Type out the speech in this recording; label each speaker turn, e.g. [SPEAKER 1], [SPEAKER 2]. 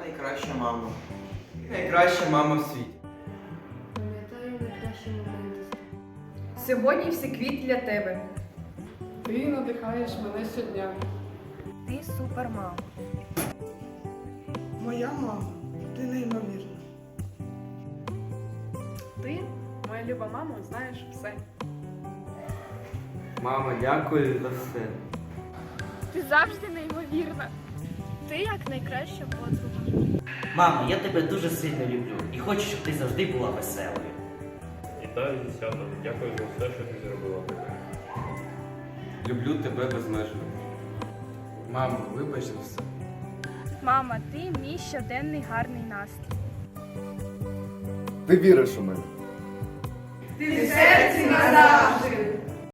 [SPEAKER 1] найкраща мама. І найкраща мама в світі.
[SPEAKER 2] Пам'ятаю найкращі моменти.
[SPEAKER 3] Сьогодні всі квіт для тебе.
[SPEAKER 4] Ти надихаєш мене щодня.
[SPEAKER 3] Ти супермама.
[SPEAKER 5] Моя мама, ти неймовірна.
[SPEAKER 4] Ти, моя люба мама, знаєш все.
[SPEAKER 1] Мама, дякую за все.
[SPEAKER 6] Ти завжди неймовірна. Ти як найкраща подруга.
[SPEAKER 7] Мамо, я тебе дуже сильно люблю і хочу, щоб ти завжди була веселою.
[SPEAKER 8] Вітаю зі святом. Дякую за все, що ти зробила.
[SPEAKER 9] Люблю тебе безмежно.
[SPEAKER 1] Мамо, вибач за все.
[SPEAKER 6] Мама, ти мій щоденний гарний настрій.
[SPEAKER 9] Ти віриш у мене.